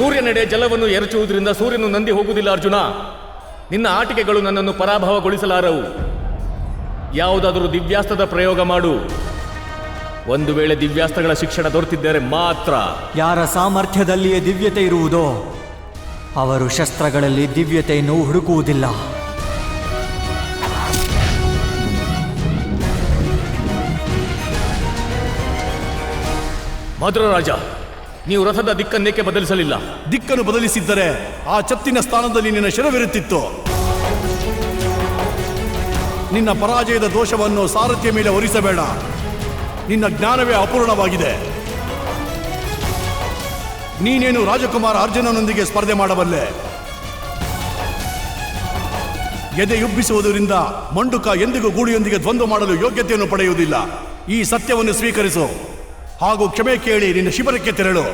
ಸೂರ್ಯನೆಡೆ ಜಲವನ್ನು ಎರಚುವುದರಿಂದ ಸೂರ್ಯನು ನಂದಿ ಹೋಗುವುದಿಲ್ಲ ಅರ್ಜುನ. ನಿನ್ನ ಆಟಿಕೆಗಳು ನನ್ನನ್ನು ಪರಾಭವಗೊಳಿಸಲಾರವು. ಯಾವುದಾದರೂ ದಿವ್ಯಾಸ್ತ್ರದ ಪ್ರಯೋಗ ಮಾಡು. ಒಂದು ವೇಳೆ ದಿವ್ಯಾಸ್ತ್ರಗಳ ಶಿಕ್ಷಣ ದೊರೆತಿದ್ದರೆ ಮಾತ್ರ. ಯಾರ ಸಾಮರ್ಥ್ಯದಲ್ಲಿಯೇ ದಿವ್ಯತೆ ಇರುವುದೋ ಅವರು ಶಸ್ತ್ರಗಳಲ್ಲಿ ದಿವ್ಯತೆಯನ್ನು ಹುಡುಕುವುದಿಲ್ಲ. ಮಧುರರಾಜ ನೀವು ರಥದ ದಿಕ್ಕನ್ನೇಕೆ ಬದಲಿಸಲಿಲ್ಲ? ದಿಕ್ಕನ್ನು ಬದಲಿಸಿದ್ದರೆ ಆ ಚತ್ತಿನ ಸ್ಥಾನದಲ್ಲಿ ನಿನ್ನ ಶಿರವಿರುತ್ತಿತ್ತು. ನಿನ್ನ ಪರಾಜಯದ ದೋಷವನ್ನು ಸಾರಥ್ಯ ಮೇಲೆ ಹೊರಿಸಬೇಡ. ನಿನ್ನ ಜ್ಞಾನವೇ ಅಪೂರ್ಣವಾಗಿದೆ. ನೀನೇನು ರಾಜಕುಮಾರ ಅರ್ಜುನನೊಂದಿಗೆ ಸ್ಪರ್ಧೆ ಮಾಡಬಲ್ಲೆ? ಎದೆಯುಬ್ಬಿಸುವುದರಿಂದ ಮಂಡುಕ ಎಂದಿಗೂ ಗೂಳಿಯೊಂದಿಗೆ ದ್ವಂದ್ವ ಮಾಡಲು ಯೋಗ್ಯತೆಯನ್ನು ಪಡೆಯುವುದಿಲ್ಲ. ಈ ಸತ್ಯವನ್ನು ಸ್ವೀಕರಿಸು. ಹಾಗೂ ಕ್ಷಮೆ ಕೇಳಿ ನಿನ್ನ ಶಿಬಿರಕ್ಕೆ ತೆರಳು.